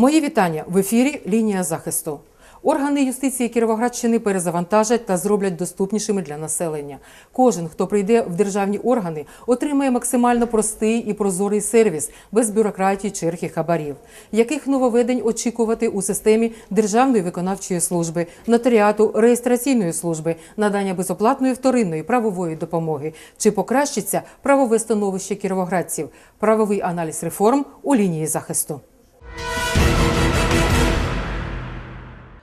Мої вітання в ефірі Лінія захисту. Органи юстиції Кіровоградщини перезавантажать та зроблять доступнішими для населення. Кожен, хто прийде в державні органи, отримає максимально простий і прозорий сервіс без бюрократії, черг і хабарів. Яких нововведень очікувати у системі Державної виконавчої служби, нотаріату, реєстраційної служби, надання безоплатної вторинної правової допомоги? Чи покращиться правове становище кіровоградців? Правовий аналіз реформ у лінії захисту.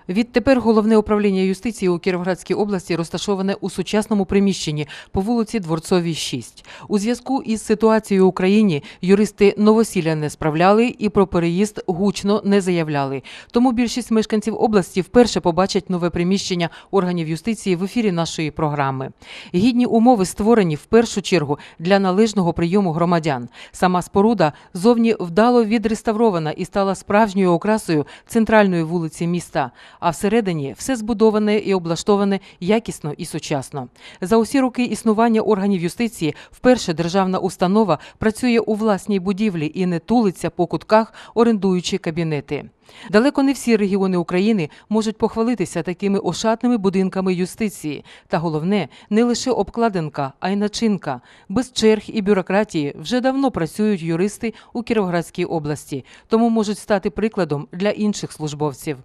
Відтепер головне управління юстиції у Кіровоградській області розташоване у сучасному приміщенні по вулиці Дворцовій 6. У зв'язку із ситуацією в Україні юристи новосілля не справляли і про переїзд гучно не заявляли. Тому більшість мешканців області вперше побачать нове приміщення органів юстиції в ефірі нашої програми. Гідні умови створені в першу чергу для належного прийому громадян. Сама споруда зовні вдало відреставрована і стала справжньою окрасою центральної вулиці міста. А всередині все збудоване і облаштоване якісно і сучасно. За усі роки існування органів юстиції вперше державна установа працює у власній будівлі і не тулиться по кутках, орендуючи кабінети. Далеко не всі регіони України можуть похвалитися такими ошатними будинками юстиції. Та головне, не лише обкладинка, а й начинка. Без черг і бюрократії вже давно працюють юристи у Кіровоградській області, тому можуть стати прикладом для інших службовців.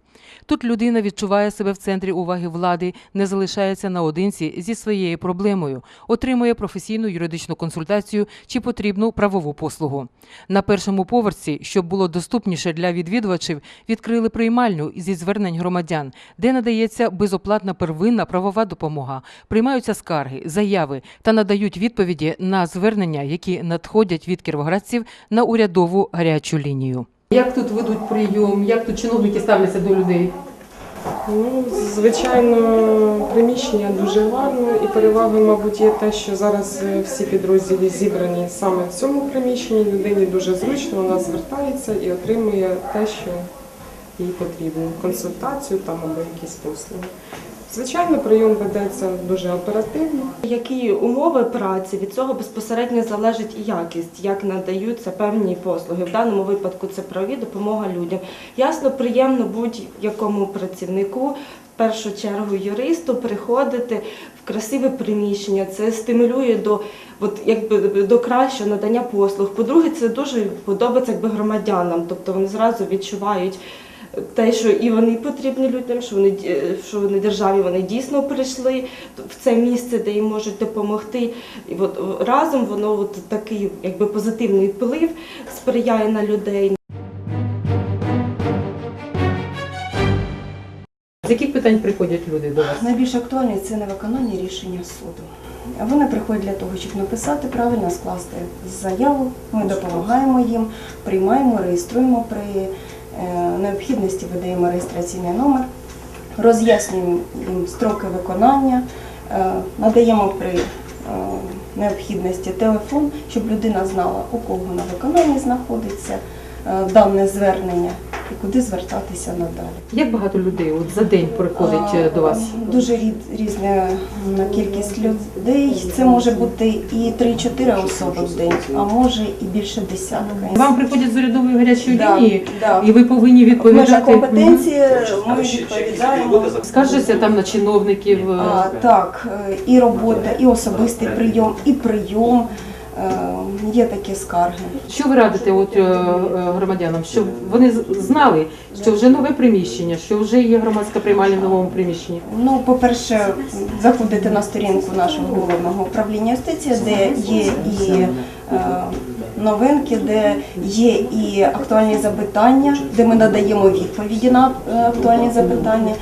Тут людина відчуває себе в центрі уваги влади, не залишається наодинці зі своєю проблемою, отримує професійну юридичну консультацію чи потрібну правову послугу. На першому поверсі, щоб було доступніше для відвідувачів, відкрили приймальню зі звернень громадян, де надається безоплатна первинна правова допомога, приймаються скарги, заяви та надають відповіді на звернення, які надходять від кіровоградців на урядову гарячу лінію. Як тут ведуть прийом? Як тут чиновники ставляться до людей? Ну, звичайно, приміщення дуже гарно і перевагою, мабуть, є те, що зараз е, всі підрозділи зібрані саме в цьому приміщенні. Людині дуже зручно, вона звертається і отримує те, що їй потрібно консультацію там або якісь послуги. Звичайно, прийом ведеться дуже оперативно. Які умови праці від цього безпосередньо залежить і якість, як надаються певні послуги. В даному випадку це праві допомога людям. Ясно, приємно будь-якому працівнику, в першу чергу юристу, приходити в красиве приміщення. Це стимулює до, от, якби, до кращого надання послуг. По-друге, це дуже подобається якби, громадянам, тобто вони зразу відчувають те, що і вони потрібні людям, що вони що вони державі вони дійсно прийшли в це місце, де їм можуть допомогти. І от разом воно от такий якби позитивний вплив сприяє на людей. З яких питань приходять люди до вас? Найбільш актуальне це невиконання рішення суду. Вони приходять для того, щоб написати правильно, скласти заяву. Ми допомагаємо їм, приймаємо, реєструємо при е, необхідності, видаємо реєстраційний номер, роз'яснюємо їм строки виконання, е, надаємо при е, необхідності телефон, щоб людина знала, у кого на виконанні знаходиться е, дане звернення і куди звертатися надалі. Як багато людей от за день приходить е, до вас? Дуже рід- різна кількість людей. Це може бути і 3-4 особи в день, а може і більше десятка. Вам приходять з урядової гарячої Да, лінії, да. і ви повинні відповідати. компетенції ми відповідаємо. Скаржаться там на чиновників. е, А, так, е, і робота, і особистий прийом, і прийом. Е, Є такі скарги. Що ви радите от, е, е, громадянам, щоб вони знали, що вже нове приміщення, що вже є громадська приймальня в новому приміщенні? Ну, по-перше, заходити на сторінку нашого головного управління юстиції, де є і новинки, де є і актуальні запитання, де ми надаємо відповіді на е, актуальні запитання.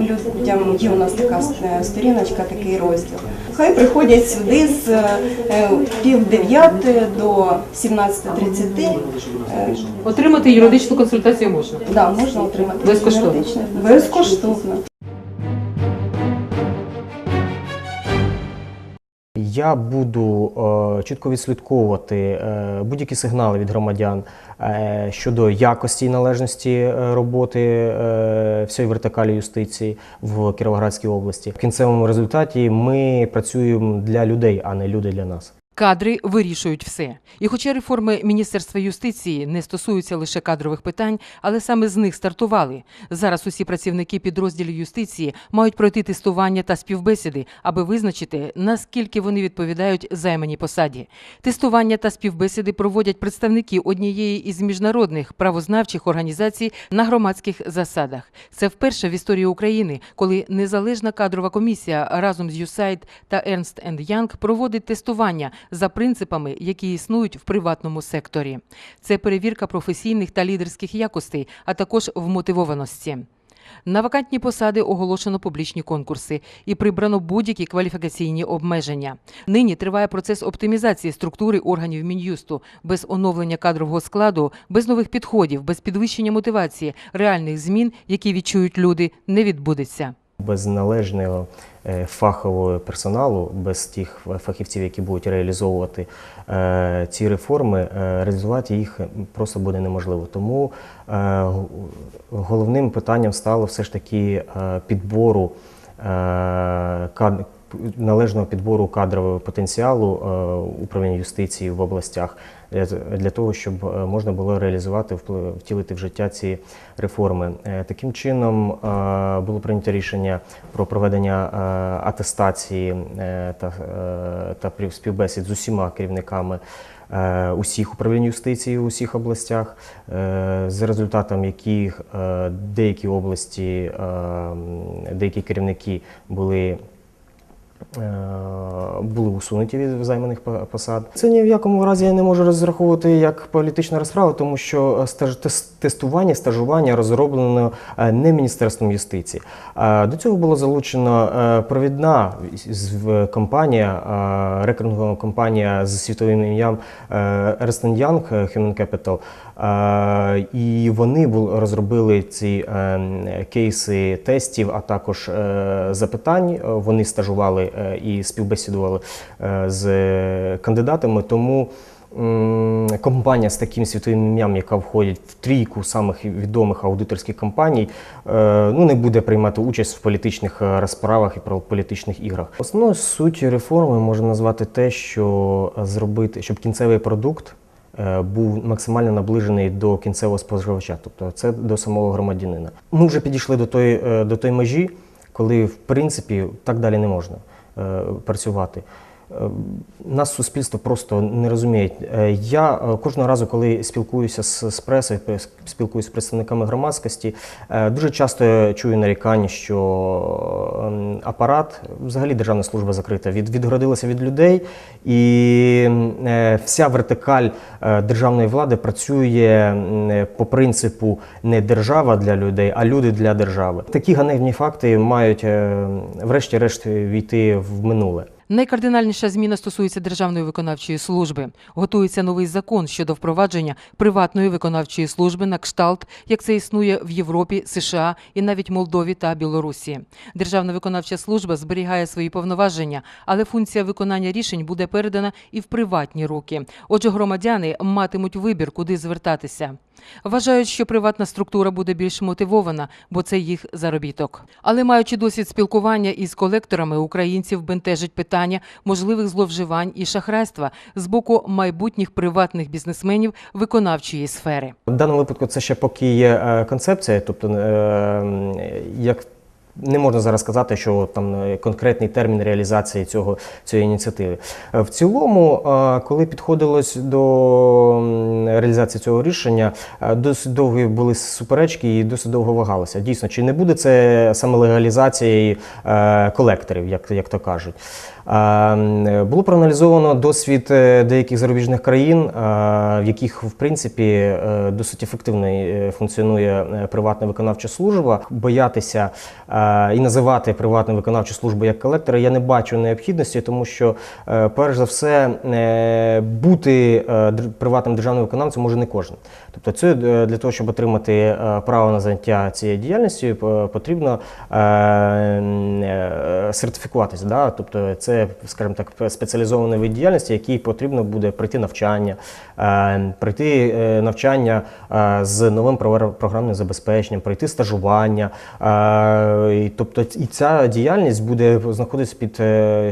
Людям є у нас така е, сторіночка, такий розділ. Хай приходять сюди з е, пів дев'ятої до 17.30. Е, Отримати юридичну консультацію можна. Да, можна отримати Безкоштовно? Безкоштовно. Я буду е, чітко відслідковувати е, будь-які сигнали від громадян е, щодо якості і належності роботи всієї вертикалі юстиції в Кіровоградській області. В кінцевому результаті ми працюємо для людей, а не люди для нас. Кадри вирішують все. І хоча реформи Міністерства юстиції не стосуються лише кадрових питань, але саме з них стартували. Зараз усі працівники підрозділів юстиції мають пройти тестування та співбесіди, аби визначити, наскільки вони відповідають займаній посаді. Тестування та співбесіди проводять представники однієї із міжнародних правознавчих організацій на громадських засадах. Це вперше в історії України, коли незалежна кадрова комісія разом з USAID та Ernst Young проводить тестування за принципами, які існують в приватному секторі. Це перевірка професійних та лідерських якостей, а також вмотивованості. На вакантні посади оголошено публічні конкурси і прибрано будь-які кваліфікаційні обмеження. Нині триває процес оптимізації структури органів мін'юсту без оновлення кадрового складу, без нових підходів, без підвищення мотивації, реальних змін, які відчують люди, не відбудеться. Без належного фахового персоналу, без тих фахівців, які будуть реалізовувати е, ці реформи, е, реалізувати їх просто буде неможливо. Тому е, головним питанням стало все ж таки е, підбору е, належного підбору кадрового потенціалу е, управління юстиції в областях для, для того, щоб е, можна було реалізувати, втілити в життя ці реформи. Е, Таким чином е, було прийнято рішення про проведення е, атестації е, та, е, співбесід з усіма керівниками. е, Усіх управлінь юстиції у усіх областях, е, за результатом яких е, деякі області, е, деякі керівники були е, були усунуті від займаних посад. Це ні в якому разі я не можу розраховувати як політична розправа, тому що е, тестування, стажування розроблено е, не Міністерством юстиції. Е, До цього було залучено е, провідна компанія, е, компанія з світовим ім'ям е, Ernst Young е, Human Capital. Е, І вони розробили ці е, кейси тестів, а також е, запитань. Е, Вони стажували е, і співбесідували е, з кандидатами. Тому компанія з таким світовим ім'ям, яка входить в трійку самих відомих аудиторських компаній, е, ну не буде приймати участь в політичних розправах і про політичних іграх. Основною суттю реформи можна назвати те, що зробити, щоб кінцевий продукт був максимально наближений до кінцевого споживача, тобто це до самого громадянина. Ми вже підійшли до тої, до тої межі, коли в принципі так далі не можна працювати. Е, Нас суспільство просто не розуміє. Е, Я е, кожного разу, коли спілкуюся з, з пресою, спілкуюся з представниками громадськості, е, дуже часто чую нарікання, що ем, апарат, взагалі державна служба закрита, від, відгородилася від людей, і вся вертикаль державної влади працює по принципу не держава для людей, а люди для держави. Такі ганебні факти мають врешті-решт війти в минуле. Найкардинальніша зміна стосується Державної виконавчої служби. Готується новий закон щодо впровадження приватної виконавчої служби на кшталт, як це існує в Європі, США і навіть Молдові та Білорусі. Державна виконавча служба зберігає свої повноваження, але функція виконання рішень буде передана і в приватні руки. Отже, громадяни матимуть вибір, куди звертатися. Вважають, що приватна структура буде більш мотивована, бо це їх заробіток. Але маючи досвід спілкування із колекторами, українців бентежить питання можливих зловживань і шахрайства з боку майбутніх приватних бізнесменів виконавчої сфери. В даному випадку це ще поки є е, концепція, тобто е, як не можна зараз сказати, що там е, конкретний термін реалізації цього цієї ініціативи. Е, В цілому, е, коли підходилось до реалізації цього рішення, досить довгі були суперечки і досить довго вагалося. Дійсно, чи не буде це саме легалізацією е, колекторів, як, як то кажуть. Було проаналізовано досвід е, деяких зарубіжних країн, в яких в принципі е, досить ефективно е, функціонує приватна виконавча служба. Боятися і називати приватну виконавчу службу як колектора я не бачу необхідності, тому що перш за все бути приватним державним виконавцем може не кожен. Тобто, це для того, щоб отримати право на заняття цією діяльністю, потрібно сертифікуватися. Тобто, це, скажімо так, спеціалізований вид діяльності, який потрібно буде пройти навчання, е, пройти е, навчання е, з новим програмним забезпеченням, пройти стажування, тобто і ця діяльність буде знаходитися під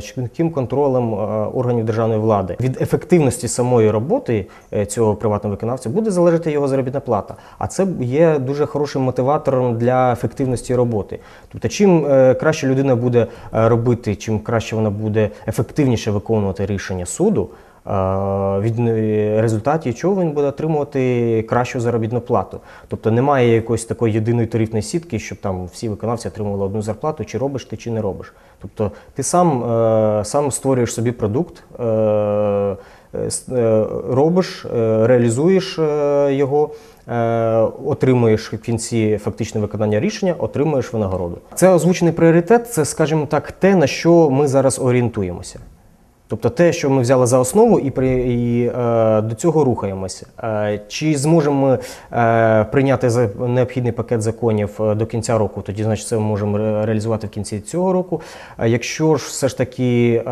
чітким контролем органів державної влади. Від ефективності самої роботи цього приватного виконавця буде залежати його заробітна плата. А це є дуже хорошим мотиватором для ефективності роботи. Тобто, чим краще людина буде робити, чим краще вона буде ефективніше виконувати рішення суду. е, Від е, результатів чого він буде отримувати кращу заробітну плату. Тобто немає якоїсь такої єдиної тарифної сітки, щоб там всі виконавці отримували одну зарплату, чи робиш ти, чи не робиш. Тобто ти сам, е, сам створюєш собі продукт, робиш, реалізуєш його, отримуєш в кінці фактичне виконання рішення, отримуєш винагороду. Це озвучений пріоритет, це, скажімо так, те, на що ми зараз орієнтуємося. Тобто те, що ми взяли за основу, і, при, і е, до цього рухаємося. Е, чи зможемо ми е, прийняти необхідний пакет законів е, до кінця року, тоді значить це ми можемо реалізувати в кінці цього року. А якщо ж все ж таки е,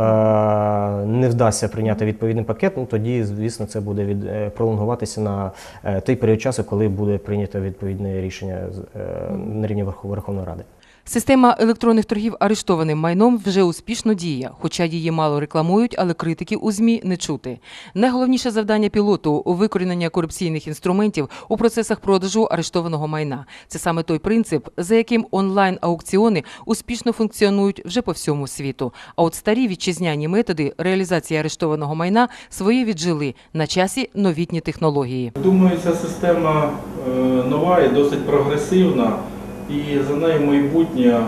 не вдасться прийняти відповідний пакет, ну тоді, звісно, це буде від, е, пролонгуватися на е, той період часу, коли буде прийнято відповідне рішення е, на рівні Верховної Ради. Система електронних торгів арештованим майном вже успішно діє, хоча її мало рекламують, але критиків у ЗМІ не чути. Найголовніше завдання пілоту викорінення корупційних інструментів у процесах продажу арештованого майна. Це саме той принцип, за яким онлайн-аукціони успішно функціонують вже по всьому світу. А от старі вітчизняні методи реалізації арештованого майна своє віджили на часі новітні технології. Думаю, ця система е, нова і досить прогресивна, і за нею майбутнє е,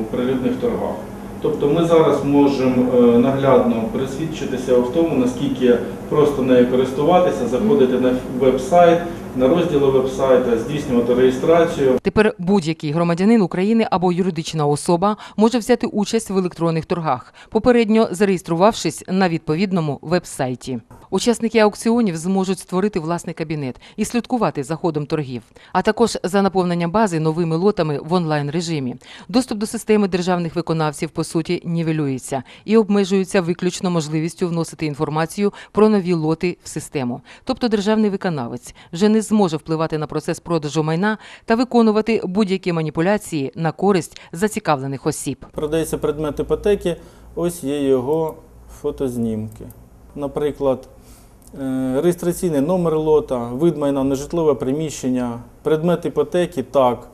у природних торгах. Тобто ми зараз можемо е, наглядно пересвідчитися в тому, наскільки просто нею користуватися, заходити на веб-сайт, на розділи веб-сайта, здійснювати реєстрацію. Тепер будь-який громадянин України або юридична особа може взяти участь в електронних торгах, попередньо зареєструвавшись на відповідному веб-сайті. Учасники аукціонів зможуть створити власний кабінет і слідкувати за ходом торгів, а також за наповненням бази новими лотами в онлайн режимі. Доступ до системи державних виконавців по суті нівелюється і обмежується виключно можливістю вносити інформацію про нові лоти в систему. Тобто державний виконавець вже не зможе впливати на процес продажу майна та виконувати будь-які маніпуляції на користь зацікавлених осіб. Продається предмет іпотеки, ось є його фотознімки. Наприклад, е, реєстраційний номер лота, вид майна, нежитлове приміщення, предмет іпотеки, так,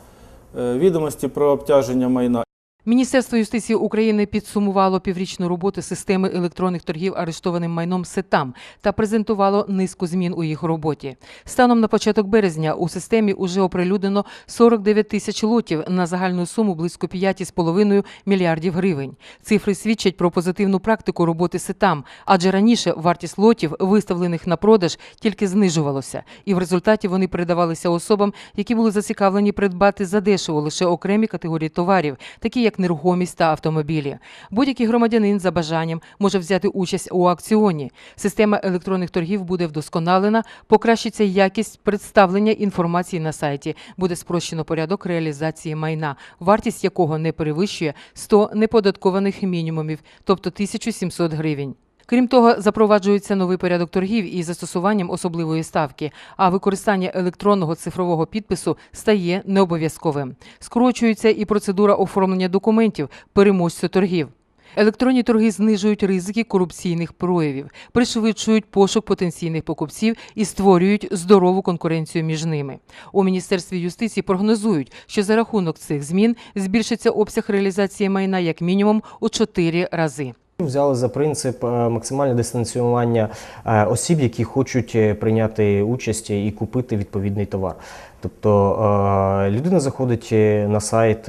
е, відомості про обтяження майна. Міністерство юстиції України підсумувало піврічну роботу системи електронних торгів арештованим майном СЕТАМ та презентувало низку змін у їх роботі. Станом на початок березня у системі уже оприлюднено 49 тисяч лотів на загальну суму близько 5,5 мільярдів гривень. Цифри свідчать про позитивну практику роботи СЕТАМ, адже раніше вартість лотів, виставлених на продаж, тільки знижувалося, і в результаті вони передавалися особам, які були зацікавлені придбати задешево лише окремі категорії товарів, такі як нерухомість та автомобілі. Будь-який громадянин за бажанням може взяти участь у аукціоні. Система електронних торгів буде вдосконалена, покращиться якість представлення інформації на сайті, буде спрощено порядок реалізації майна, вартість якого не перевищує 100 неподаткованих мінімумів, тобто 1700 гривень. Крім того, запроваджується новий порядок торгів із застосуванням особливої ставки, а використання електронного цифрового підпису стає необов'язковим. Скорочується і процедура оформлення документів переможцю торгів. Електронні торги знижують ризики корупційних проявів, пришвидшують пошук потенційних покупців і створюють здорову конкуренцію між ними. У міністерстві юстиції прогнозують, що за рахунок цих змін збільшиться обсяг реалізації майна як мінімум у 4 рази. Взяли за принцип е, максимальне дистанціювання е, осіб, які хочуть е, прийняти участь і купити відповідний товар. Тобто е, людина заходить е, на сайт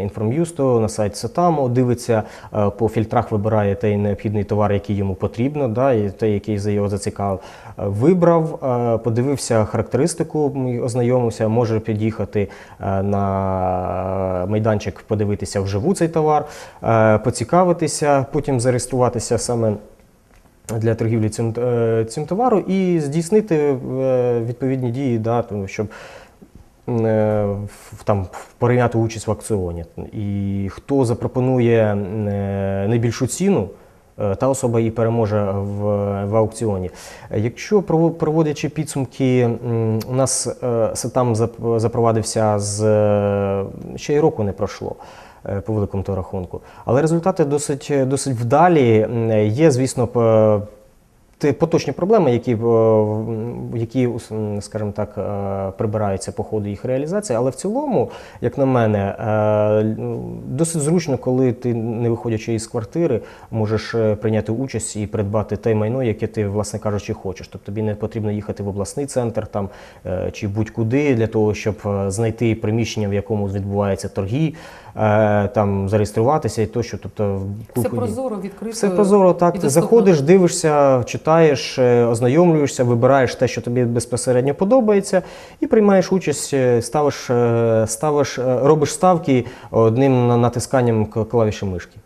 Інформ'юсту, на сайт Сетаму, дивиться е, по фільтрах, вибирає той необхідний товар, який йому потрібно, да, і той, який за його зацікавив. Е, Вибрав, е, подивився характеристику, ознайомився, може під'їхати е, на майданчик, подивитися вживу цей товар, е, поцікавитися, потім зареєструватися саме для торгівлі цим, е, цим товару і здійснити е, відповідні дії, да, щоб е, там прийняти участь в аукціоні. І хто запропонує найбільшу ціну, та особа і переможе в, в аукціоні. Якщо прово- проводячи підсумки, у нас сетам запровадився з ще й року не пройшло. Е, По великому то рахунку. Але результати досить, досить вдалі. Є, звісно, поточні проблеми, які, е, які скажімо так, е, прибираються по ходу їх реалізації. Але в цілому, як на мене, е, ну, досить зручно, коли ти, не виходячи із квартири, можеш е, прийняти участь і придбати те майно, яке ти, власне кажучи, хочеш. Тобто тобі не потрібно їхати в обласний центр там, е, чи будь-куди для того, щоб е, знайти приміщення, в якому відбуваються торги, е, там зареєструватися і тощо. Тобто, Все прозоро, відкрито. все прозоро, так. Ти Заходиш, дивишся, читаєш, е, ознайомлюєшся, вибираєш те, що тобі безпосередньо подобається, і приймаєш участь, е, ставиш, е, ставиш, е, робиш ставки одним на- натисканням клавіші мишки.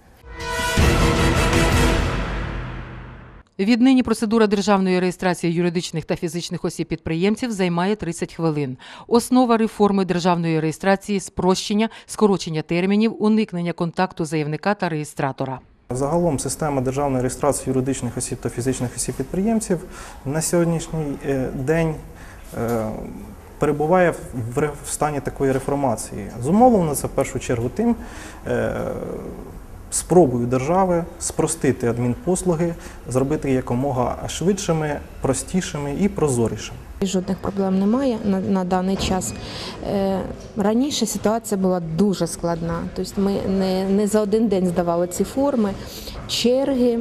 Віднині процедура державної реєстрації юридичних та фізичних осіб підприємців займає 30 хвилин. Основа реформи державної реєстрації спрощення, скорочення термінів, уникнення контакту заявника та реєстратора. Загалом система державної реєстрації юридичних осіб та фізичних осіб підприємців на сьогоднішній е, день е, перебуває в стані такої реформації. Зумовлено це в першу чергу тим е, спробою держави спростити адмінпослуги, зробити якомога швидшими, простішими і прозорішими. Жодних проблем немає на, на даний час. Е, раніше ситуація була дуже складна. Тобто ми не, не за один день здавали ці форми, черги.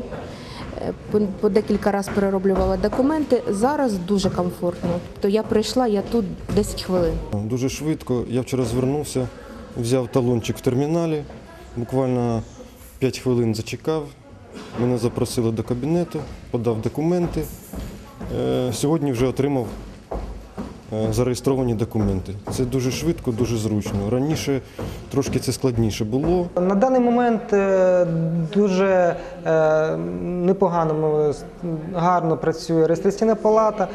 е, По, по декілька разів перероблювала документи. Зараз дуже комфортно. То я прийшла, я тут 10 хвилин. Дуже швидко. Я вчора звернувся, взяв талончик в терміналі, буквально 5 хвилин зачекав. Мене запросили до кабінету, подав документи. Е, Сьогодні вже отримав зареєстровані документи. Це дуже швидко, дуже зручно. Раніше трошки це складніше було. На даний момент е, дуже е, непогано, гарно працює реєстраційна палата. Е,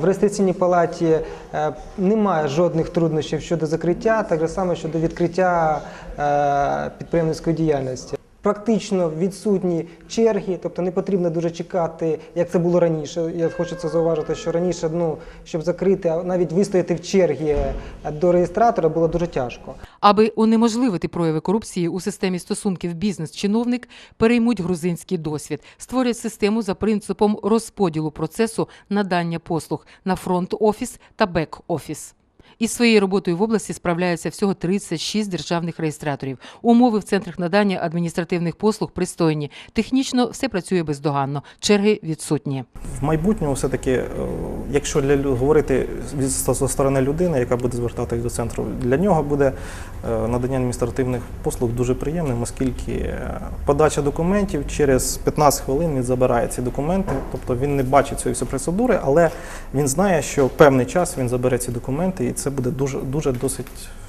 В реєстраційній палаті е, немає жодних труднощів щодо закриття, так само щодо відкриття е, підприємницької діяльності. Практично відсутні черги, тобто не потрібно дуже чекати, як це було раніше. Я хочу це зауважити, що раніше, ну щоб закрити, а навіть вистояти в чергі до реєстратора було дуже тяжко. Аби унеможливити прояви корупції у системі стосунків бізнес-чиновник, переймуть грузинський досвід, створять систему за принципом розподілу процесу надання послуг на фронт-офіс та бек-офіс. Із своєю роботою в області справляються всього 36 державних реєстраторів. Умови в центрах надання адміністративних послуг пристойні. Технічно все працює бездоганно. Черги відсутні. В майбутньому все-таки, е, якщо для говорити зі сторони людини, яка буде звертатись до центру, для нього буде е, надання адміністративних послуг дуже приємним, оскільки е, подача документів через 15 хвилин він забирає ці документи, тобто він не бачить цієї всієї процедури, але він знає, що певний час він забере ці документи, і це буде дуже дуже досить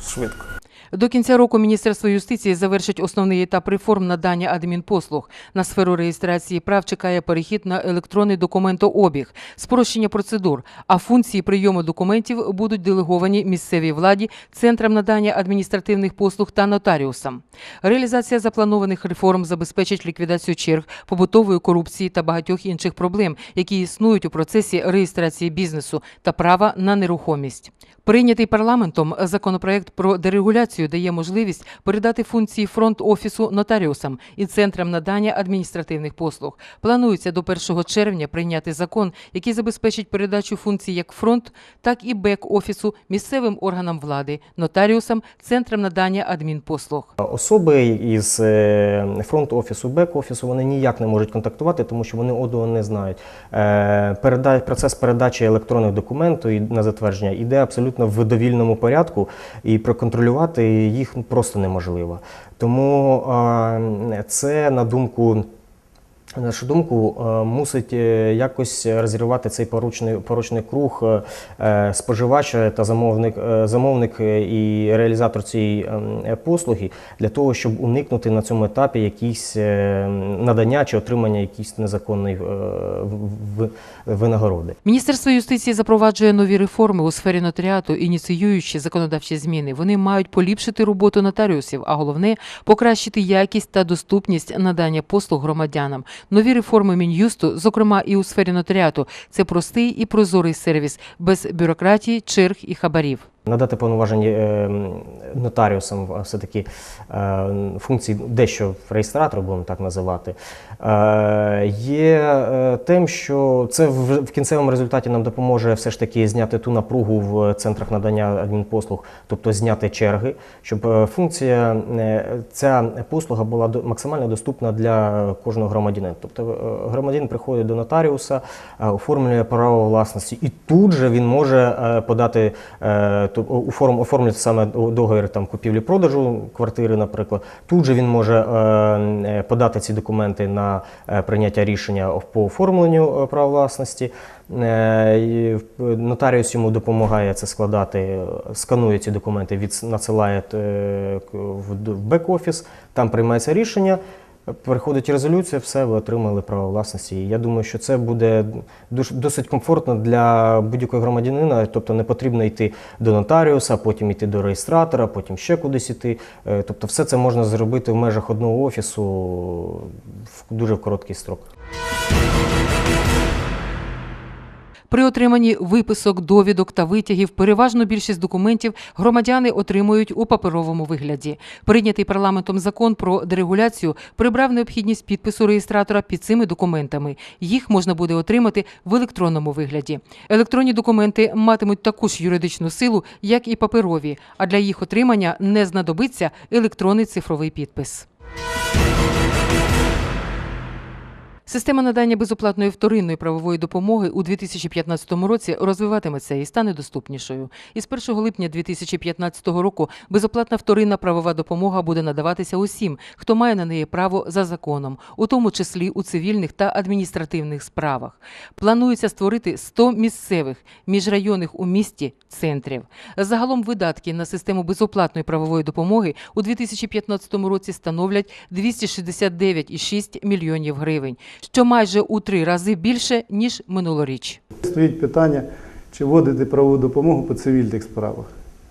швидко. До кінця року Міністерство юстиції завершить основний етап реформ надання адмінпослуг. На сферу реєстрації прав чекає перехід на електронний документообіг, спрощення процедур, а функції прийому документів будуть делеговані місцевій владі, центрам надання адміністративних послуг та нотаріусам. Реалізація запланованих реформ забезпечить ліквідацію черг, побутової корупції та багатьох інших проблем, які існують у процесі реєстрації бізнесу та права на нерухомість. Прийнятий парламентом законопроект про дерегуляцію дає можливість передати функції фронт-офісу нотаріусам і центрам надання адміністративних послуг. Планується до 1 червня прийняти закон, який забезпечить передачу функцій як фронт, так і бек-офісу місцевим органам влади, нотаріусам, центрам надання адмінпослуг. Особи із е, фронт-офісу, бек-офісу вони ніяк не можуть контактувати, тому що вони одного не знають. Е, Процес передачі електронних документів на затвердження йде абсолютно в довільному порядку, і проконтролювати їх просто неможливо. Тому це, на думку на нашу думку, е, мусить е, якось розірвати цей порочний, порочний круг е, споживача та замовник, замовник і реалізатор цієї ем, послуги для того, щоб уникнути на цьому етапі якісь надання чи отримання якісь незаконної винагороди. Міністерство юстиції запроваджує нові реформи у сфері нотаріату, ініціюючи законодавчі зміни. Вони мають поліпшити роботу нотаріусів, а головне покращити якість та доступність надання послуг громадянам. Нові реформи мін'юсту, зокрема і у сфері нотаріату, це простий і прозорий сервіс без бюрократії, черг і хабарів. Надати повноваження е, нотаріусам все-таки е, функції дещо реєстратора, будемо так називати, е, є тим, що це в, кінцевому результаті нам допоможе все ж таки зняти ту напругу в центрах надання адмінпослуг, тобто зняти черги, щоб функція, ця послуга була максимально доступна для кожного громадянина. Тобто громадянин приходить до нотаріуса, оформлює право власності, і тут же він може подати е, то- оформ- оформлювати саме договір там купівлі-продажу квартири, наприклад. Тут же він може е, е, подати ці документи на е, прийняття рішення по оформленню права власності. Нотаріус йому допомагає це складати, сканує ці документи, від, надсилає в бек-офіс, там приймається рішення. Приходить резолюція, все, ви отримали право власності. І я думаю, що це буде досить комфортно для будь-якого громадянина. Тобто не потрібно йти до нотаріуса, потім йти до реєстратора, потім ще кудись йти. Е, Тобто, все це можна зробити в межах одного офісу в дуже короткий строк. При отриманні виписок, довідок та витягів переважно більшість документів громадяни отримують у паперовому вигляді. Прийнятий парламентом закон про дерегуляцію прибрав необхідність підпису реєстратора під цими документами. Їх можна буде отримати в електронному вигляді. Електронні документи матимуть таку ж юридичну силу, як і паперові, а для їх отримання не знадобиться електронний цифровий підпис. Система надання безоплатної вторинної правової допомоги у 2015 році розвиватиметься і стане доступнішою. Із 1 липня 2015 року безоплатна вторинна правова допомога буде надаватися усім, хто має на неї право за законом, у тому числі у цивільних та адміністративних справах. Планується створити 100 місцевих міжрайонних у місті центрів. Загалом видатки на систему безоплатної правової допомоги у 2015 році становлять 269,6 мільйонів гривень, що майже у три рази більше ніж минулоріч. Стоїть питання, чи вводити правову допомогу по цивільних справах.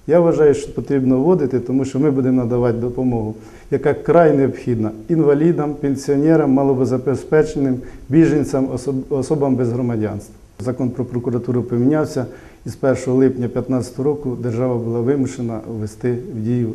Я вважаю, що потрібно вводити, тому що ми будемо надавати допомогу, яка край необхідна інвалідам, пенсіонерам, малозабезпеченим, біженцям, особам без громадянства. Закон про прокуратуру помінявся, і з 1 липня 2015 року держава була вимушена ввести в дію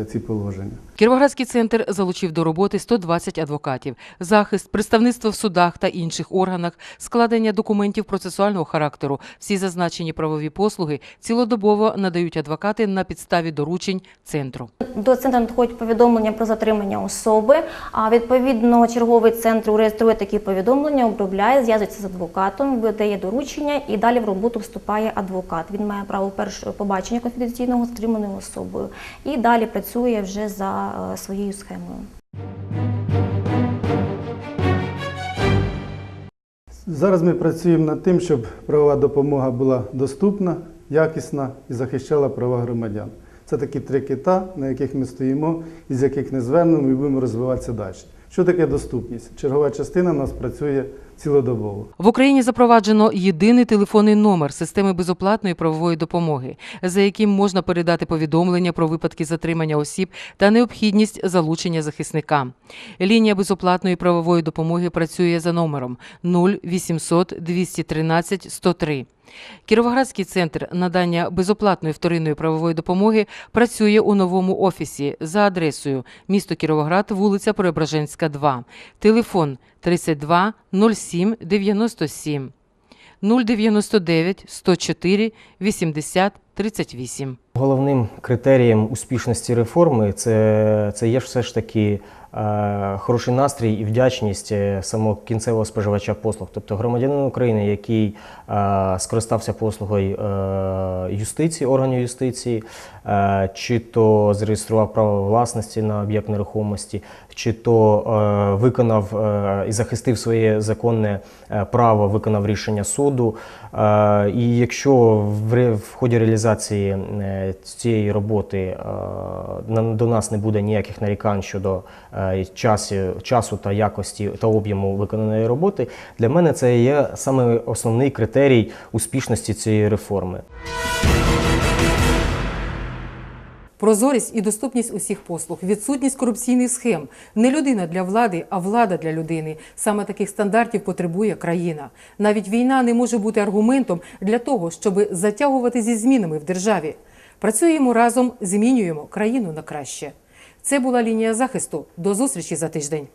е, ці положення. Кіровоградський центр залучив до роботи 120 адвокатів, захист, представництво в судах та інших органах, складення документів процесуального характеру. Всі зазначені правові послуги цілодобово надають адвокати на підставі доручень центру. До центру надходять повідомлення про затримання особи. А відповідно черговий центр реєструє такі повідомлення, обробляє, зв'язується з адвокатом, видає доручення і далі в роботу вступає адвокат. Він має право першого побачення конфіденційного з затриманою особою і далі працює вже за е, своєю схемою. Зараз ми працюємо над тим, щоб правова допомога була доступна, якісна і захищала права громадян. Це такі три кита, на яких ми стоїмо, із яких не звернемо і будемо розвиватися далі. Що таке доступність? Чергова частина у нас працює цілодобово. В Україні запроваджено єдиний телефонний номер системи безоплатної правової допомоги, за яким можна передати повідомлення про випадки затримання осіб та необхідність залучення захисника. Лінія безоплатної правової допомоги працює за номером 0800 213 103. Кіровоградський центр надання безоплатної вторинної правової допомоги працює у новому офісі за адресою місто Кіровоград, вулиця Преображенська, 2. Телефон 32 07 97 099 104 80 38. Головним критерієм успішності реформи це, це є все ж таки хороший настрій і вдячність е, самого кінцевого споживача послуг, тобто громадянин України, який е, скористався послугою е, юстиції, органів юстиції, е, чи то зареєстрував право власності на об'єкт нерухомості, чи то е, виконав е, і захистив своє законне е, право, виконав рішення суду. Е, і якщо в, ході реалізації е, цієї роботи е, до нас не буде ніяких нарікань щодо е, часу та якості та об'єму виконаної роботи, для мене це є саме основний критерій успішності цієї реформи. Прозорість і доступність усіх послуг, відсутність корупційних схем. Не людина для влади, а влада для людини. Саме таких стандартів потребує країна. Навіть війна не може бути аргументом для того, щоб затягувати зі змінами в державі. Працюємо разом, змінюємо країну на краще. Це була лінія захисту. До зустрічі за тиждень.